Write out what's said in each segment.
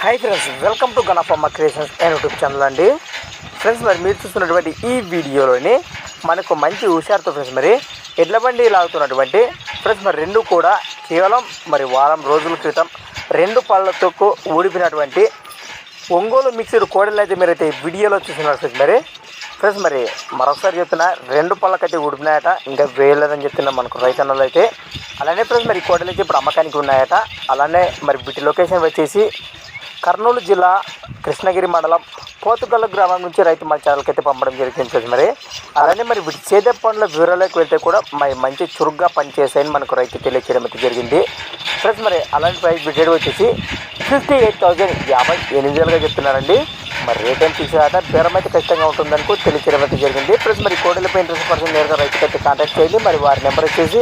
Hi friends welcome to Ganapamma creations and YouTube channel అండి. Friends మరి మీరు చూస్తున్నటువంటి ఈ వీడియోలోని మనకు మంచి హుషారుతో ఫ్రెండ్స్ మరి ఎడ్ల బండి లాగుతున్నటువంటి ఫ్రెండ్స్ మరి రెండు కూడా కేవలం మరి వారం రోజుల క్రితం రెండు పళ్ళతో ఊడిపోయినటువంటి ఒంగోలు మిక్సర్ కోడలు అయితే మీరైతే ఈ వీడియోలో చూస్తున్నారు ఫ్రెండ్స్ మరి. ఫ్రెండ్స్ మరి మరొకసారి చెప్తున్నా రెండు పళ్ళకైతే ఊడిపినాయట ఇంకా వేయలేదని చెప్తున్నా మనకు రైతన్నలు అయితే. అలానే ఫ్రెండ్స్ మరి ఈ కోడలు అయితే ఇప్పుడు అమ్మకానికి ఉన్నాయట. అలానే మరి వీటి లొకేషన్ వచ్చేసి కర్నూలు జిల్లా కృష్ణగిరి మండలం పోతుగల్ల గ్రామం నుంచి రైతు మన ఛానల్కి అయితే పంపడం జరిగింది మరి. అలానే మరి వీటి చేదే పనుల వివరాలకు వెళ్తే కూడా మరి మంచి చురుగ్గా పనిచేసాయని మనకు రైతు తెలియచేయడం అయితే జరిగింది. ఫ్రెండ్స్ మరి అలాంటి ప్రైస్ బిడ్డేడ్ వచ్చేసి ఫిఫ్టీ ఎయిట్ థౌజండ్ యాభై ఎనిమిది వేలుగా చెప్తున్నారండి. మరి రేట్ ఏం తీసేదాట బేరం అయితే ఖచ్చితంగా ఉంటుందనుకో తెలియచేయడం అయితే జరిగింది. ప్లస్ మరి కోడలపై ఇంట్రెస్ట్ పర్సన్ నేరుగా రైతుకి అయితే కాంటాక్ట్ చేయండి. మరి వారి నెంబర్ వచ్చేసి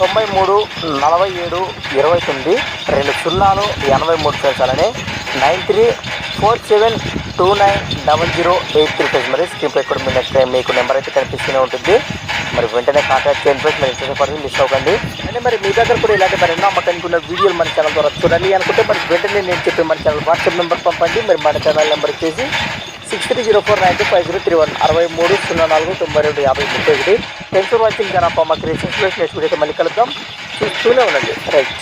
తొంభై మూడు నలభై ఏడు ఇరవై తొమ్మిది రెండు సున్నాలు ఎనభై మూడు చేసాలని nine three four seven two nine double zero eight three plus మరి స్క్రీన్పై కూడా మీ నెక్స్ట్ మీకు నెంబర్ అయితే కనిపిస్తూనే ఉంటుంది. మరి వెంటనే కాంటాక్ట్ చేయండి ఫ్రెండ్స్ మరి ఇంట్రెస్ట్ పర్సన్ మిస్ అవ్వకండి అంటే మరి మీ దగ్గర కూడా ఇలాంటి మరి ఎన్నో అమ్మకానికి ఉన్న వీడియోలు మన ఛానల్ ద్వారా చూడాలి అనుకుంటే మరి వెంటనే నేను చెప్పే మన ఛానల్ వాట్సాప్ నెంబర్ పంపండి. మరి మన ఛానల్ నెంబర్ వచ్చేసి six three zero four nine two five zero three one అరవై మూడు సున్నా నాలుగు తొంభై రెండు యాభై ముప్పై ఒకటి. Thanks for watching Ganapamma creations plus next video మళ్ళీ కలుద్దాం. చూస్తూనే ఉండండి. రైట్